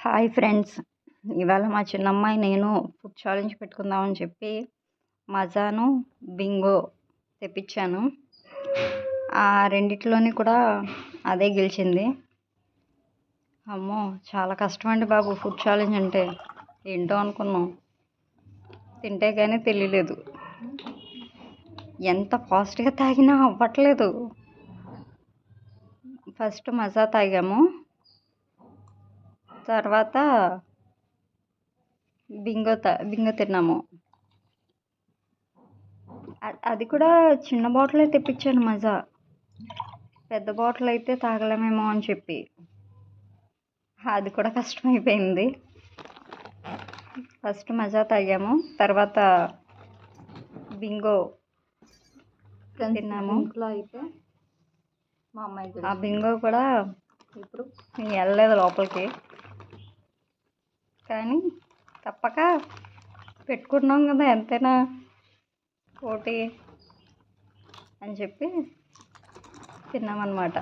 Hi friends. ఇవాళ మా చిన్నమ్మాయి నేను ఫుడ్ ఛాలెంజ్ పెట్టుకుందామని చెప్పి మజాను బింగో తెప్పించాను. ఆ రెండిట్లోని కూడా అదే గెలిచింది. అమ్మో చాలా కష్టం అండి బాబు ఫుడ్ ఛాలెంజ్ అంటే. ఏంటో అనుకున్నాం. తింటే కానీ తెలియలేదు. ఎంత ఫాస్ట్గా తాగినా అవ్వట్లేదు. ఫస్ట్ మజా తాగాము. తర్వాత బింగో త బింగో తిన్నాము. అది కూడా చిన్న బాటిల్ తెప్పించాను మజా. పెద్ద బాటిల్ అయితే తాగలేమేమో అని చెప్పి. అది కూడా కష్టమైపోయింది. ఫస్ట్ మజా తాగాము. తర్వాత బింగో తిన్నాము. అయితే మా అమ్మాయి ఆ బింగో కూడా ఇప్పుడు వెళ్ళలేదు లోపలికి. కానీ తప్పక పెట్టుకున్నాం కదా ఎంతైనా పోటీ అని చెప్పి తిన్నామన్నమాట.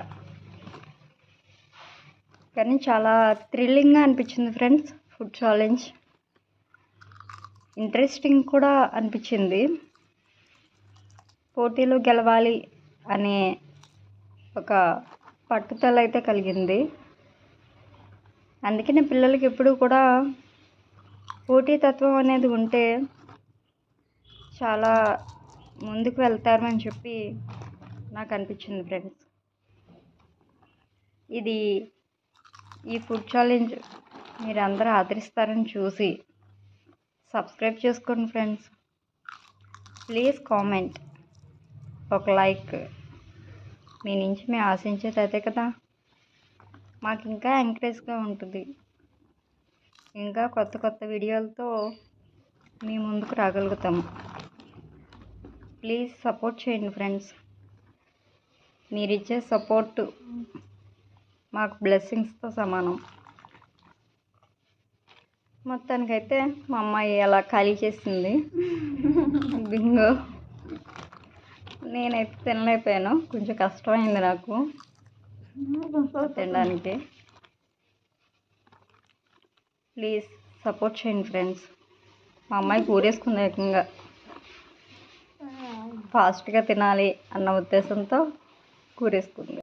కానీ చాలా థ్రిల్లింగ్గా అనిపించింది ఫ్రెండ్స్ ఫుడ్ ఛాలెంజ్. ఇంట్రెస్టింగ్ కూడా అనిపించింది. పోటీలో గెలవాలి అనే ఒక పట్టుదల అయితే కలిగింది. అందుకే నేను పిల్లలకి ఎప్పుడు కూడా పోటీతత్వం అనేది ఉంటే చాలా ముందుకు వెళ్తారు అని చెప్పి నాకు అనిపించింది ఫ్రెండ్స్. ఇది ఈ ఫుడ్ ఛాలెంజ్ మీరు అందరూ ఆదరిస్తారని చూసి సబ్స్క్రైబ్ చేసుకోండి ఫ్రెండ్స్. Please comment. ఒక లైక్ మీ నుంచి మేము ఆశించేది అదే కదా. మాకు ఇంకా ఎంకరేజ్గా ఉంటుంది. ఇంకా కొత్త కొత్త వీడియోలతో మీ ముందుకు రాగలుగుతాము ప్లీజ్ సపోర్ట్ చేయండి ఫ్రెండ్స్. మీరు ఇచ్చే సపోర్ట్ మాకు బ్లెస్సింగ్స్తో సమానం. మొత్తానికైతే మా అమ్మాయి అలా ఖాళీ చేసింది. బింగో. నేనైతే తినలేకపోయాను. కొంచెం కష్టమైంది నాకు. తినడానికి. ప్లీజ్ సపోర్ట్ చేయండి ఫ్రెండ్స్. మా అమ్మాయి కూరేసుకుంది ఏకంగా. ఫాస్ట్గా తినాలి అన్న ఉద్దేశంతో కూరేసుకుంది.